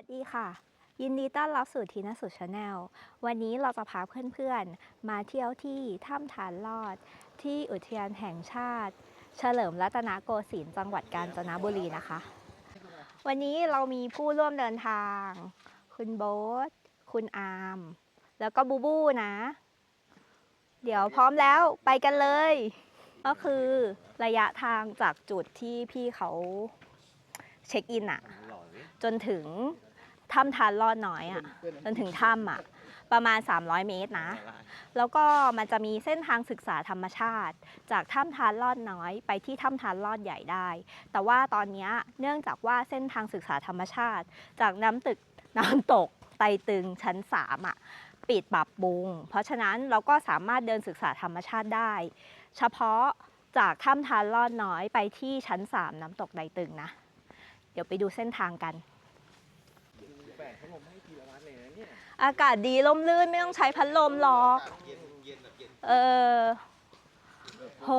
วัสดีค่ะ ยินดีต้อนรับสู่ทีนสุชาแนลวันนี้เราจะพาเพื่อนๆ มาเที่ยวที่ถ้ำฐานลอด ที่อุทยานแห่งชาติ เฉลิมรัตนโกสินทร์จังหวัดกาญจนบุรีนะคะ วันนี้เรามีผู้ร่วมเดินทาง คุณโบ๊ทคุณอาร์มแล้วก็บูบูนะ เดี๋ยวพร้อมแล้วไปกันเลย ก็คือระยะทางจากจุดที่พี่เขาเช็คอินอะจนถึง ถ้ำทานลอดน้อยอะ่ะจนถึงถ้ำอะประมาณ 300 เมตรนะ แล้วก็มันจะมีเส้นทางศึกษาธรรมชาติ จากถ้ำทานลอดน้อยไปที่ถ้ำทานลอดใหญ่ได้ แต่ว่าตอนเนี้ยเนื่องจากว่าเส้นทางศึกษาธรรมชาติ จากน้ำตึกน้ำตกไตตึงชั้น3อะปิดปรับปรุง เพราะฉะนั้นเราก็สามารถเดินศึกษาธรรมชาติได้ เฉพาะจากถ้ำทานลอดน้อยไปที่ชั้น 3 น้ำตกไตตึงนะ เดี๋ยวไปดูเส้นทางกันแปด พัดลมให้พีรวัตรเลยนะเนี่ยอากาศดีร่มรื่นไม่ต้องใช้พัดลมหรอก เย็นเย็นแบบเย็นเออ โห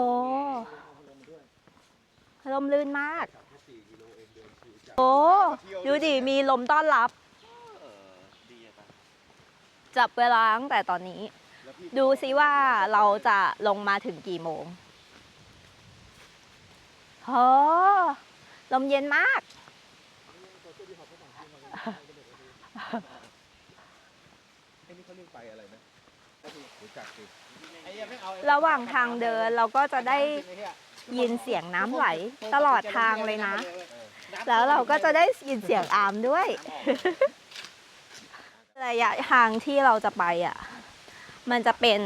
ร่มรื่นมาก โอ้ดูดิ มีลมต้อนรับ ดีอะปะจับเวลาตั้งแต่ตอนนี้ แล้วพี่ดูซิว่าเราจะลงมาถึงกี่โมงโหลมเย็นมาก ไอ้นี่เขาเรียก ไปอะไรนะรู้จักสิไอ้เหี้ยไม่เอาระหว่างทางเดินเราก็จะได้ยินเสียงน้ำไหลตลอดทางเลยนะ แล้วเราก็จะได้ยินเสียงอามด้วยระยะทางที่เราจะไปอะ มันจะเป็น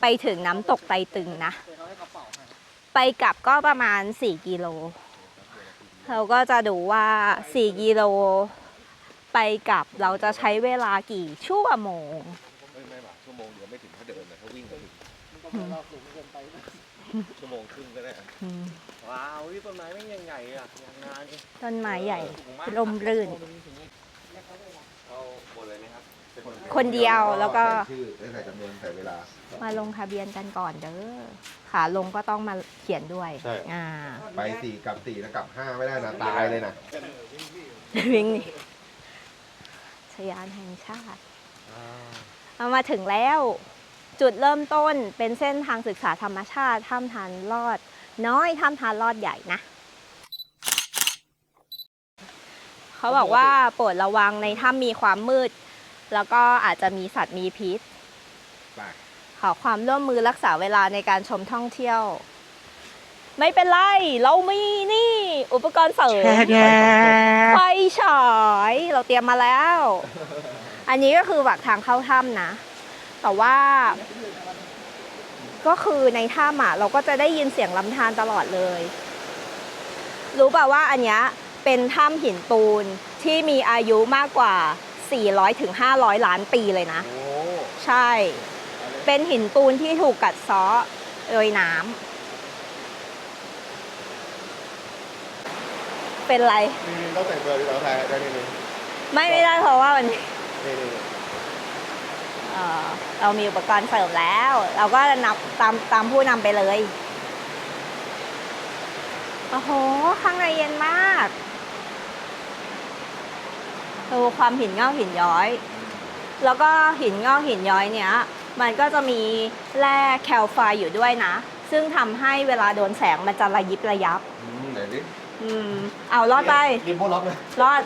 ไปถึงน้ำตกไตตึงนะ ไปกลับก็ประมาณ 4 กิโล เราก็จะดูว่า 4 กิโล ไปกลับเราจะใช้เวลากี่ชั่วโมง ไม่ไม่หรอกชั่วโมงเดียวไม่ถึงถ้าเดินนะถ้าวิ่งก็ถึงชั่วโมงครึ่งก็ได้อะว้าวนี่ต้นไม้ไม่งยังไงอะยังนานเองต้นไม้ใหญ่สูงมรื่น เอาหมดเลยไหมครับคนเดียวแล้วก็ ใส่ชื่อใส่จำนวนใส่เวลา มาลงทะเบียนกันก่อนเด้อขาลงก็ต้องมาเขียนด้วยใช่ อ่าไปสี่กลับสี่แล้วกลับห้าไม่ได้นะตายเลยนะวิ่งหนี่ ชยานแห่งชาติเรามาถึงแล้ว จุดเริ่มต้นเป็นเส้นทางศึกษาธรรมชาติถ้ำทานลอด น้อยถ้ำทานลอดใหญ่นะ เขาบอกว่าโปรดระวังในถ้ำมีความมืด แล้วก็อาจจะมีสัตว์มีพิษไปขอความร่วมมือรักษาเวลาในการชมท่องเที่ยว ไม่เป็นไร เรามีนี่ อุปกรณ์เสริมไฟฉาย เราเตรียมมาแล้ว อันนี้ก็คือหวักทางเข้าถ้ำนะ แต่ว่า ก็คือในถ้ำอะเราก็จะได้ยินเสียงลำธารตลอดเลย รู้ป่าว่าอันเนี้ยเป็นถ้ำหินปูนที่มีอายุมากกว่า 400ถึง500 ล้านปีเลยนะโอ้ใช่ เป็นหินปูนที่ถูกกัดเซาะโดยน้ำ เป็นไรนี่ต้องแต่งตัวดีเราไทยได้นี่นี่ไม่ไม่ได้เพราะว่าวันนี้นี่นี่เอ่อเรามีอุปกรณ์เสริมแล้ว เราก็นับตามตามผู้นำไปเลยโอ้โหข้างในเย็นมากดูความหินงอกหินย้อย แล้วก็หินงอกหินย้อยเนี้ยมันก็จะมีแร่แคลไฟด์อยู่ด้วยนะ ซึ่งทำให้เวลาโดนแสงมันจะระยิบระยับ อืมไหนดิ อืมเอารอดไปรีบโบล็อกเลยรอด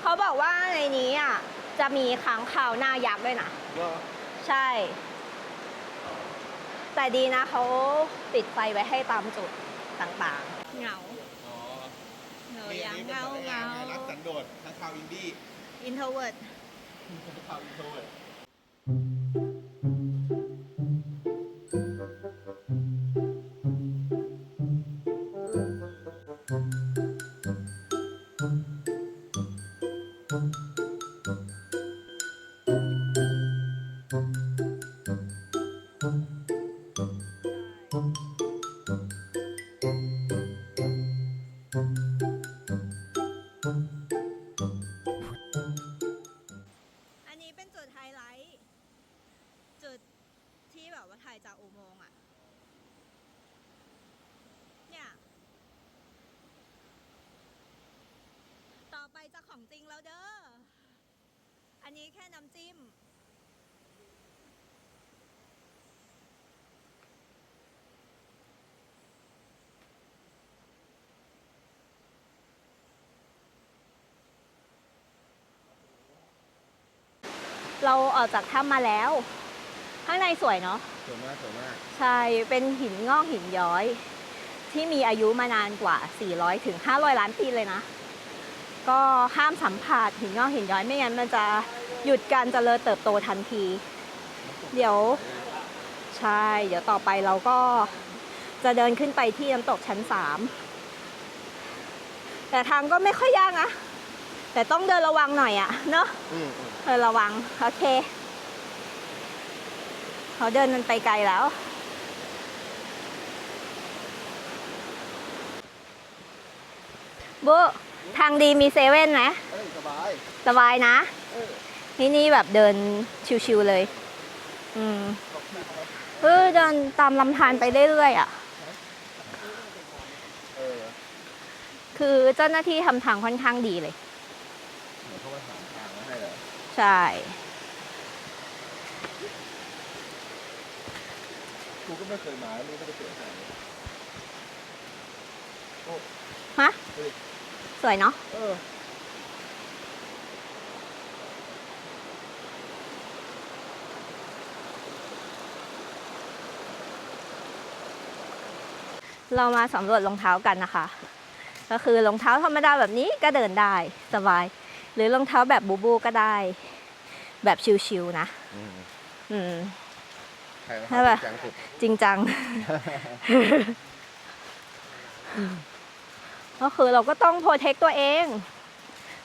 เขาบอกว่าในนี้อะ จะมีค้างคาวหน้ายักษ์ด้วยนะ ก็ใช่ แต่ดีนะเขาติดไฟไว้ให้ตามจุดต่างๆ เหงา อ๋อ เหงายังเงาเงา รักสันโดษทั้งข่าวอินดี้อินโทรเวิร์ดทั้งข่าวอินโทรเวิร์ด จากอุโมงค์อะ เนี่ย ต่อไปจะของจริงแล้วเด้อ อันนี้แค่น้ำจิ้ม เราออกจากถ้ำมาแล้ว ข้างในสวยเนาะ สวยมากสวยมากใช่ เป็นหินงอกหินย้อย ที่มีอายุมานานกว่า 400 ถึง 500 ล้านปีเลยนะ ก็ห้ามสัมผัสหินงอกหินย้อยไม่งั้นมันจะหยุดการเจริญเติบโตทันที เดี๋ยวใช่ เดี๋ยวต่อไปเราก็จะเดินขึ้นไปที่น้ำตกชั้น 3 แต่ทางก็ไม่ค่อยยากนะ แต่ต้องเดินระวังหน่อยอะเนาะอืมอืมเออระวัง โอเค เขาเดินมันไปไกลแล้วบุทางดีมีเซเว่นไหมเอ้ยสบาย สบายนะที่นี่แบบเดินชิวๆเลย อืมเออเดินตามลำธารไปเรื่อยๆอะ เออคือเจ้าหน้าที่ทำทางค่อนข้างดีเลย เหมือนเขามาถามทางมาให้เหรอ ใช่ กูก็ไม่เคยมาไม่รู้จะไปเจอทางไหนฮะ สวยเนาะเออเรามาสำรวจรองเท้ากันนะคะ ก็คือรองเท้าธรรมดาแบบนี้ก็เดินได้สบาย หรือรองเท้าแบบบูบูก็ได้ แบบชิวๆนะ อืมอืม ใครมาใช่ปะจังสุดจริงจัง ก็คือเราก็ต้องโปรเทคตัวเอง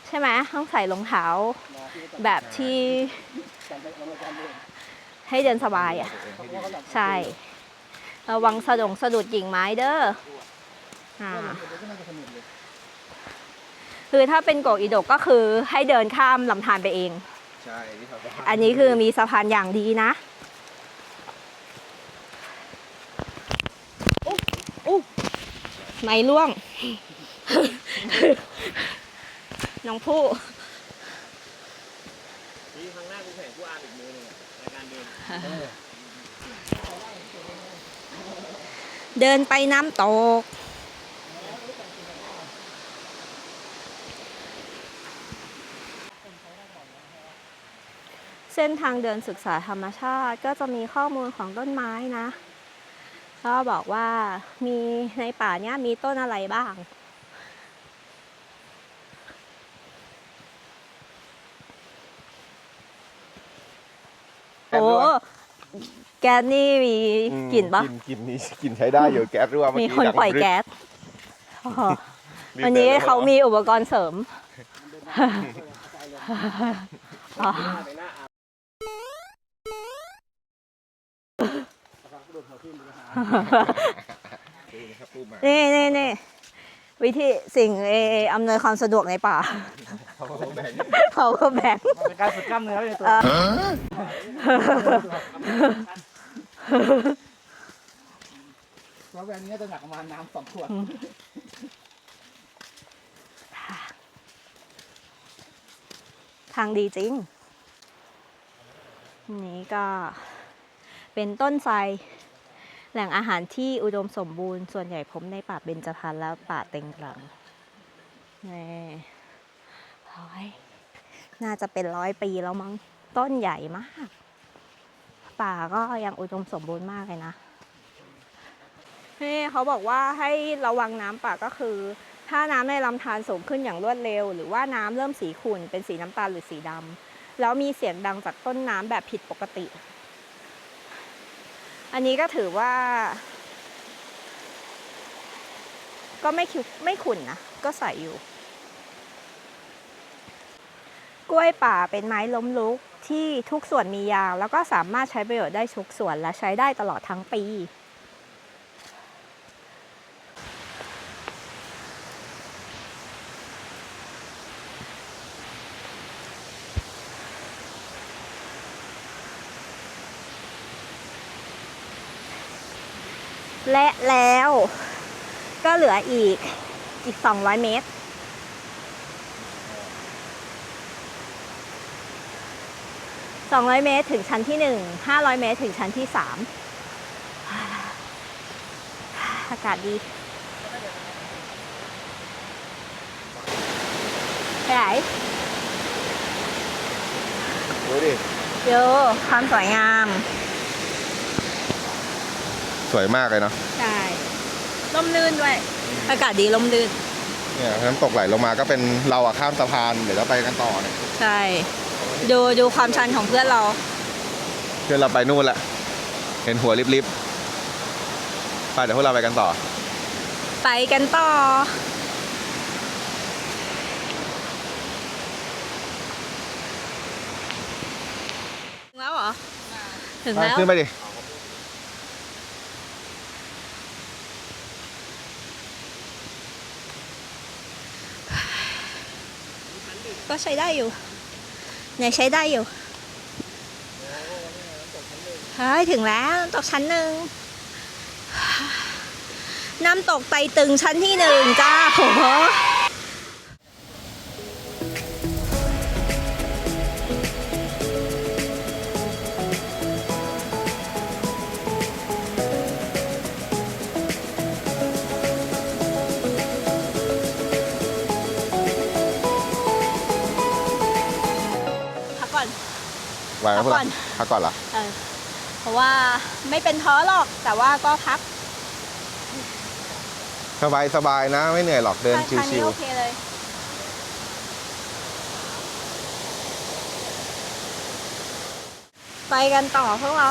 ใช่ไหมต้องใส่รองเท้า แบบที่ ให้เดินสบายอะ ใช่ระวังสะดงสะดุดกิ่งไม้เด้ออ่าคือถ้าเป็นโกกอีดกก็คือให้เดินข้ามลำธารไปเองใช่นี่เขาก็อันนี้คือมีสะพานอย่างดีนะอุ๊บอุ๊บ ไหนล่วง น้องผู้นี่ครั้งหน้ากูแข่งกูอ่านอีกมือหนึงอะในการเดินเดินไปน้ำตก เส้นทางเดินศึกษาธรรมชาติก็จะมีข้อมูลของต้นไม้นะ ก็บอกว่ามีในป่าเนี้ยมีต้นอะไรบ้าง โอ้แก๊สนี่มีกลิ่นปะกินกินนี่กินใช้ได้อยู่แก๊สรั่วเมื่อมีกี้คนดังปล่อยบรึ๊ดแก๊สอ๋อรีบวันนี้ดิลยเขามีอุปกรณ์เสริม อ๋อนี่นะครับรูปมานี่นี่นี่วิธีสิ่งเออำนวยความสะดวกในป่า เขาก็แบ่ง เขาก็แบ่ง เป็นการฝึกกล้ามเนื้อในตัวเออเพราะแบรนด์นี้จะหนักประมาณน้ำสองขวดทางดีจริง นี่ก็เป็นต้นไทร แหล่งอาหารที่อุดมสมบูรณ์ส่วนใหญ่พบในป่าเบญจพรรณและป่าเต็งรังนี่ร้อยน่าจะเป็นร้อยปีแล้วมั้งต้นใหญ่มาก ป่าก็ยังอุดมสมบูรณ์มากเลยนะนี่เขาบอกว่าให้ระวังน้ำป่าก็คือ ถ้าน้ำในลำธารสูงขึ้นอย่างรวดเร็ว หรือว่าน้ำเริ่มสีขุ่นเป็นสีน้ำตาลหรือสีดำแล้วมีเสียงดังจากต้นน้ำแบบผิดปกติ อันนี้ก็ถือว่า ก็ไม่คิวไม่ขุ่นนะ ก็ใส่อยู่ กล้วยป่าเป็นไม้ล้มลุกที่ทุกส่วนมียาง แล้วก็สามารถใช้ประโยชน์ได้ทุกส่วนและใช้ได้ตลอดทั้งปี และแล้วก็เหลืออีกอีก 200 เมตร 200 เมตรถึงชั้นที่ 1 500 เมตรถึงชั้นที่ 3 อากาศดีไปไหนดูดิดูความสวยงาม สวยมากเลยเนาะใช่ล่มลื่นด้วย อากาศดีล่มลื่น เนี่ยน้ำตกไหลลงมาก็เป็นเราอะข้ามสะพานเดี๋ยวเราไปกันต่อเนี่ยใช่ ดูดูความชันของเพื่อนเรา เพื่อนเราไปนู่นละเห็นหัวริบๆไปเดี๋ยวพวกเราไปกันต่อ ไปกันต่อถึงแล้วเหรอ ถึงแล้ว ขึ้นไปดิ ก็ใช้ได้อยู่เนี่ยใช้ได้อยู่เฮ้ยถึงแล้วตกชั้นหนึ่งน้ำตกไตตึงชั้นที่หนึ่งจ้าโห วางไว้พวกพักก่เราอนพักก่อนเหรอเออเพราะว่าไม่เป็นท้อหรอกแต่ว่าก็พักสบายสบายนะ ไม่เหนื่อยหรอกเดินทางชินี้วโอเคเลย ไปกันต่อพวกเรา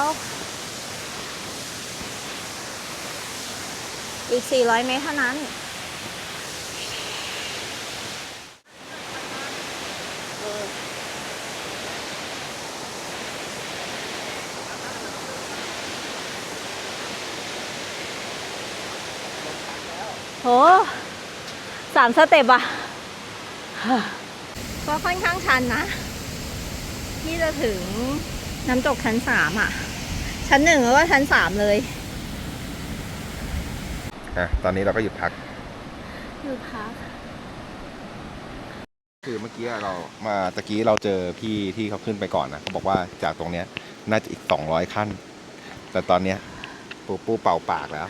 อีก 400 เมตรเท่านั้น โหสามสเต็ปอะก็ค่อนข้างชันนะ ที่จะถึงน้ำตกชั้นสามอะชั้นหนึ่งแล้วก็ชั้นสามเลยๆอะตอนนี้เราก็หยุดพักอยู่พัก คือเมื่อกี้เรามาตะกี้เราเจอพี่ที่เขาขึ้นไปก่อนนะเขาบอกว่าจากตรงเนี้ยน่าจะอีก200ขั้น แต่ตอนเนี้ยปูปูเป่าปากแล้ว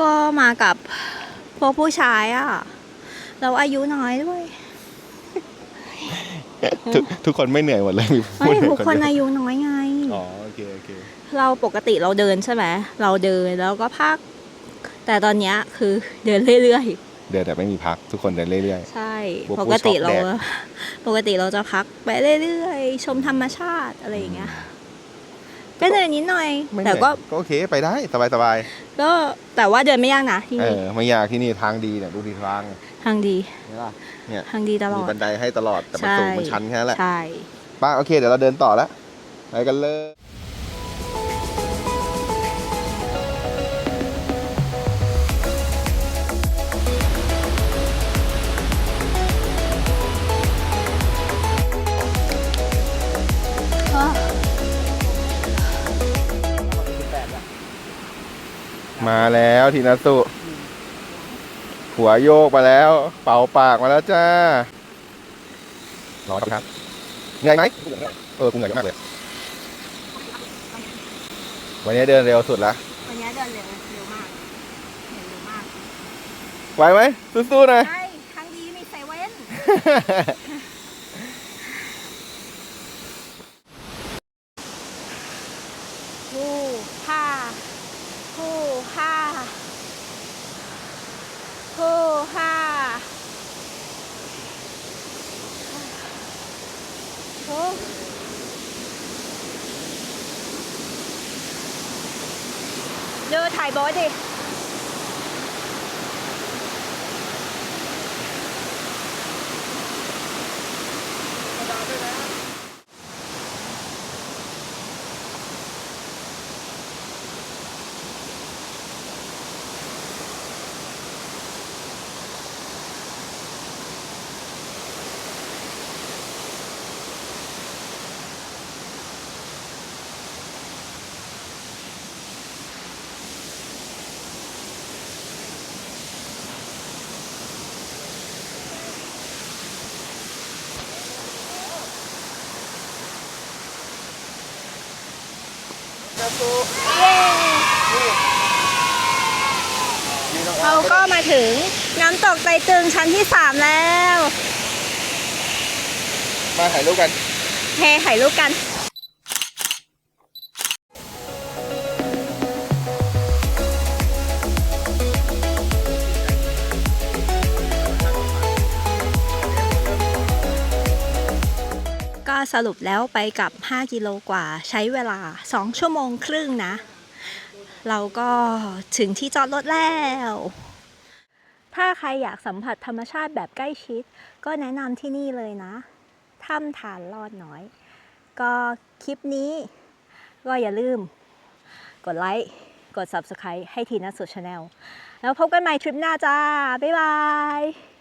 ก็มากับ พวกผู้ชายอะเราอายุน้อยด้วย ทุกทุกคนไม่เหนื่อยหมดเลยมีไม่ผู้เหนื่อยทุกคนเดียวอายุน้อยไง อ๋อโอเคโอเคเราปกติเราเดินใช่ไหมเราเดินแล้วก็พัก แต่ตอนเนี้ยคือเดินเรื่อยๆเดินแต่ไม่มีพักทุกคนเดินเรื่อยใช่พวกปกติผู้ช็เราอกแดกปกติเราจะพักไปเรื่อยๆ ชมธรรมชาติอะไรอย่างเงี้ย ก็เดินนิดหน่อยๆไม่แต่เหนื่อยก็ก็โอเคไปได้สบายสบายก็แต่ว่าเดินไม่ยากนะที่เอนี่อไม่ยากที่นี่ทางดีเนี่ยดูดีทางทางดีนี่ล่ะทางดีตลมีอด บันไดให้ตลอดแต่มันใช่สูงมันชันแค่นั้นแหละใช่ ป้าโอเคเดี๋ยวเราเดินต่อแล้วไปกันเลย มาแล้วทีนัสุหัวโยกมาแล้ว เป่าปากมาแล้วจ้าร้อนครับเหนื่อยไหมเออกูเหนื่อยมากเลย วันนี้เดินเร็วสุดแล้ววันนี้เดินเร็วเร็วมากเร็วมากไหวไหมสู้ๆนะใช่ทางดีมีเซเว่นฮู้ฮ่าฮู้ฮ่าฮู้ฮ่าโอ้ดู ถ่ายโบทดิ น้ำซุปเย้นี่น้องเราก็มาถึงน้ำตกไตตึงชั้นที่3แล้ว มาถ่ายรูปกันเฮถ่ายรูปกัน สรุปแล้วไปกับ 5 กิโลกว่าใช้เวลา 2 ชั่วโมงครึ่งนะ เราก็ถึงที่จอดรถแล้ว ถ้าใครอยากสัมผัสธรรมชาติแบบใกล้ชิด ก็แนะนำที่นี่เลยนะถ้ำฐานลอดน้อย ก็คลิปนี้ ก็อย่าลืม กดไลค์ กด Subscribe ให้ทีน่าสุดชาแนลแล้วพบกันใหม่ทริปหน้าจ้า บ๊ายบาย